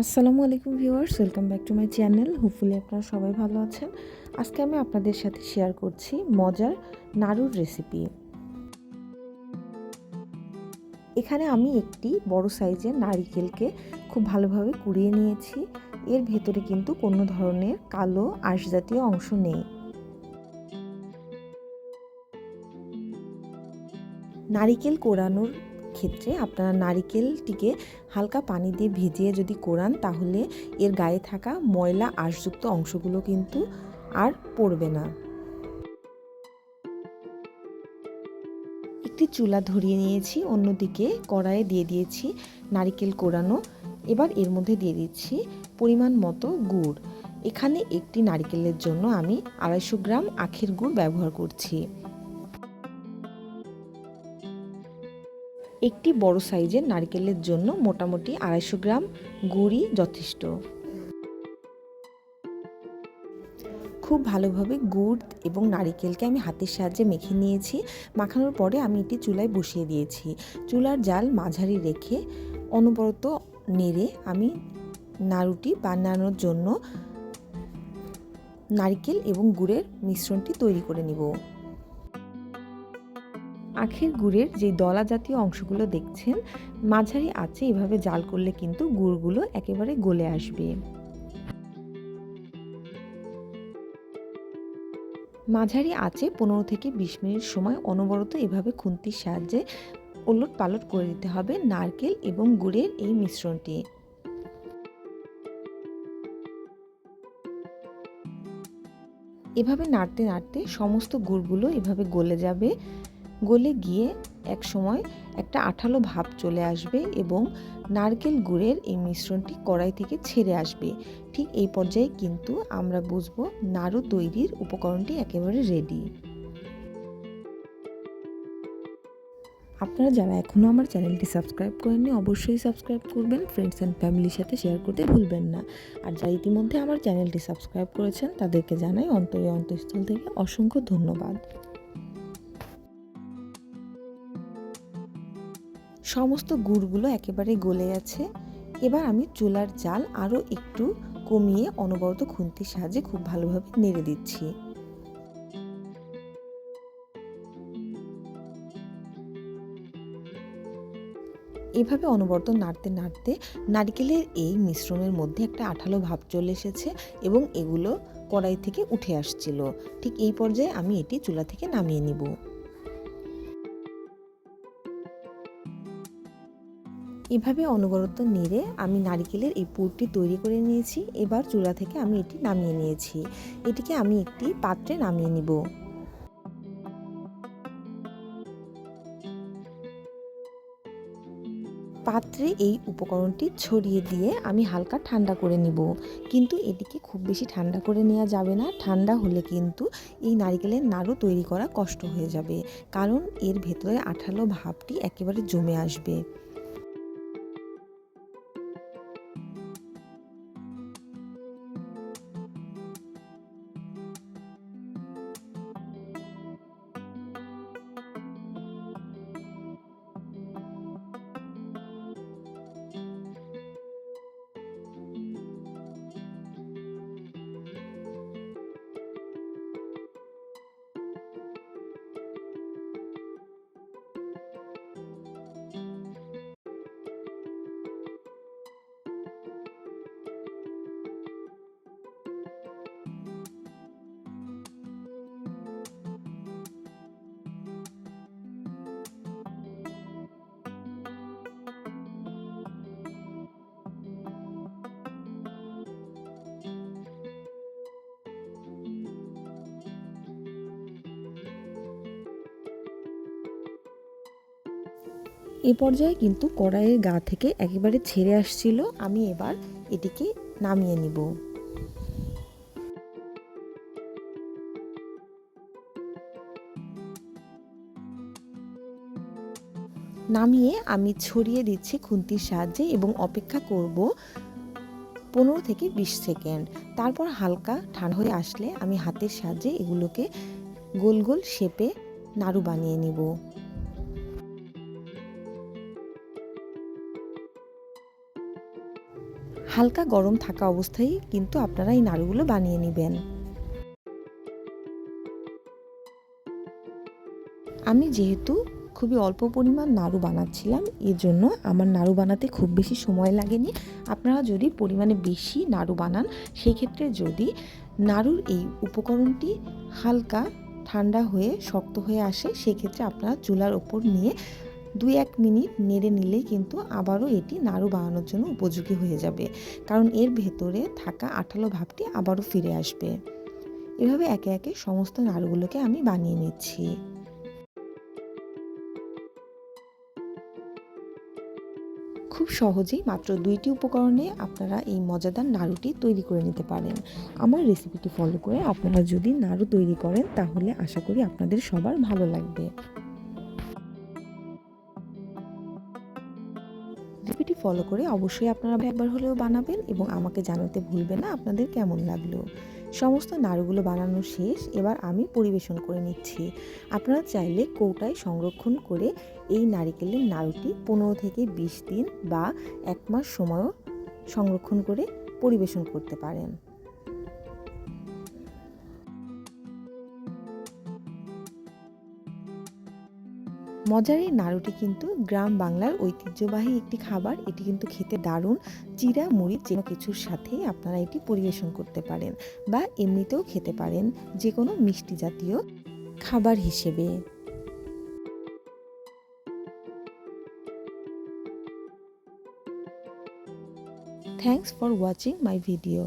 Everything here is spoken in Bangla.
আসসালামু আলাইকুম viewers, welcome back to my channel. Hopefully আপনারা সবাই ভালো আছেন। আজকে আমি আপনাদের সাথে শেয়ার করছি মজার নাড়ুর রেসিপি এখানে আমি একটি বড় সাইজের নারিকেলকে খুব ভালোভাবে কুড়িয়ে নিয়েছি। এর ভেতরে কিন্তু কোনো ধরনের কালো আঁশ জাতীয় অংশ নেই। নারিকেল কোরানোর ক্ষেত্রে আপনারা নারিকেলটিকে হালকা পানি দিয়ে ভিজিয়ে যদি কোরান, তাহলে এর গায়ে থাকা ময়লা আঁশযুক্ত অংশগুলো কিন্তু আর পড়বে না। একটি চুলা ধরিয়ে নিয়েছি, অন্যদিকে কড়াইয়ে দিয়ে দিয়েছি নারিকেল কোরানো। এবার এর মধ্যে দিয়ে দিচ্ছি পরিমাণ মতো গুড়। এখানে একটি নারিকেলের জন্য আমি আড়াইশো গ্রাম আখের গুড় ব্যবহার করছি। একটি বড় সাইজের নারকেলের জন্য মোটামুটি আড়াইশো গ্রাম গুড়ি যথেষ্ট। খুব ভালোভাবে গুড় এবং নারিকেলকে আমি হাতের সাহায্যে মেখে নিয়েছি। মাখানোর পরে আমি এটি চুলায় বসিয়ে দিয়েছি। চুলার জাল মাঝারি রেখে অনবরত নেড়ে আমি নাড়ুটি বানানোর জন্য নারিকেল এবং গুড়ের মিশ্রণটি তৈরি করে নিব। আখের গুড়ের যে দলা জাতীয় অংশগুলো দেখছেন, মাঝারি আছে এভাবে জাল করলে কিন্তু গুড়গুলো একেবারে গলে আসবে। মাঝারি আছে পনেরো থেকে বিশ মিনিট সময় অনবরত এভাবে খুন্তির সাহায্যে ওলট পালট করে দিতে হবে নারকেল এবং গুড়ের এই মিশ্রণটি। এভাবে নাড়তে নাড়তে সমস্ত গুড়গুলো এভাবে গলে যাবে। গলে গিয়ে এক সময় একটা আঠালো ভাব চলে আসবে এবং নারকেল গুড়ের এই মিশ্রণটি কড়াই থেকে ছেড়ে আসবে। ঠিক এই পর্যায়ে কিন্তু আমরা বুঝব নাড়ু তৈরির উপকরণটি একেবারে রেডি আপনারা যারা এখনও আমার চ্যানেলটি সাবস্ক্রাইব করেননি, অবশ্যই সাবস্ক্রাইব করবেন ফ্রেন্ডস অ্যান্ড ফ্যামিলির সাথে শেয়ার করতে ভুলবেন না। আর যারা ইতিমধ্যে আমার চ্যানেলটি সাবস্ক্রাইব করেছেন, তাদেরকে জানাই অন্তরে অন্তঃস্থল থেকে অসংখ্য ধন্যবাদ। সমস্ত গুড়গুলো একেবারে গলে গেছে। এবার আমি চুলার জাল আরও একটু কমিয়ে অনবরত খুন্তির সাহায্যে খুব ভালোভাবে নেড়ে দিচ্ছি। এভাবে অনবরত নাড়তে নাড়তে নারকেলের এই মিশ্রণের মধ্যে একটা আঠালো ভাব চলে এসেছে এবং এগুলো কড়াই থেকে উঠে আসছিল। ঠিক এই পর্যায়ে আমি এটি চুলা থেকে নামিয়ে নিব। এভাবে অনবরত নেড়ে আমি নারিকেলের এই পুরটি তৈরি করে নিয়েছি। এবার চুলা থেকে আমি এটি নামিয়ে নিয়েছি। এটিকে আমি একটি পাত্রে নামিয়ে নিব। পাত্রে এই উপকরণটি ছড়িয়ে দিয়ে আমি হালকা ঠান্ডা করে নিব। কিন্তু এটিকে খুব বেশি ঠান্ডা করে নেওয়া যাবে না। ঠান্ডা হলে কিন্তু এই নারিকেলের নাড়ু তৈরি করা কষ্ট হয়ে যাবে। কারণ এর ভেতরে আঠালো ভাবটি একেবারে জমে আসবে। এ পর্যায়ে কিন্তু কড়াইয়ের গা থেকে একেবারে ছেড়ে আসছিল। আমি এবার এটিকে নামিয়ে নিব। নামিয়ে আমি ছড়িয়ে দিচ্ছি খুন্তির সাহায্যে এবং অপেক্ষা করব পনেরো থেকে বিশ সেকেন্ড। তারপর হালকা ঠান্ডা হয়ে আসলে আমি হাতের সাহায্যে এগুলোকে গোল গোল শেপে নাড়ু বানিয়ে নিব। হালকা গরম থাকা অবস্থায় কিন্তু আপনারা এই নাড়ুগুলো বানিয়ে নেবেন। আমি যেহেতু খুবই অল্প পরিমাণ নাড়ু বানাচ্ছিলাম এর জন্য আমার নাড়ু বানাতে খুব বেশি সময় লাগেনি। আপনারা যদি পরিমাণে বেশি নাড়ু বানান সেই ক্ষেত্রে যদি নাড়ুর এই উপকরণটি হালকা ঠান্ডা হয়ে শক্ত হয়ে আসে, সেক্ষেত্রে আপনারা চুলার ওপর নিয়ে দুই এক মিনিট নেড়ে নিলেই কিন্তু আবারও এটি নাড়ু বানানোর জন্য উপযোগী হয়ে যাবে। কারণ এর ভেতরে থাকা আঠালো ভাবটি আবারও ফিরে আসবে। এভাবে একে একে সমস্ত নাড়ুগুলোকে আমি বানিয়ে নিচ্ছি। খুব সহজেই মাত্র দুইটি উপকরণে আপনারা এই মজাদার নাড়ুটি তৈরি করে নিতে পারেন। আমার রেসিপিটি ফলো করে আপনারা যদি নাড়ু তৈরি করেন, তাহলে আশা করি আপনাদের সবার ভালো লাগবে। রেসিপিটি ফলো করে অবশ্যই আপনারা একবার হলেও বানাবেন এবং আমাকে জানাতে ভুলবেন না আপনাদের কেমন লাগল। সমস্ত নাড়ুগুলো বানানো শেষ, এবার আমি পরিবেশন করে নিচ্ছি। আপনারা চাইলে কৌটায় সংরক্ষণ করে এই নারিকেলের নাড়ুটি পনেরো থেকে বিশ দিন বা এক মাস সময়ও সংরক্ষণ করে পরিবেশন করতে পারেন। মজার এই নাড়ুটি কিন্তু গ্রাম বাংলার ঐতিহ্যবাহী একটি খাবার। এটি কিন্তু খেতে দারুণ। চিরা, মুড়ি যে কিছুর সাথেই আপনারা এটি পরিবেশন করতে পারেন বা এমনিতেও খেতে পারেন যে কোনো মিষ্টি জাতীয় খাবার হিসেবে। Thanks for watching my video.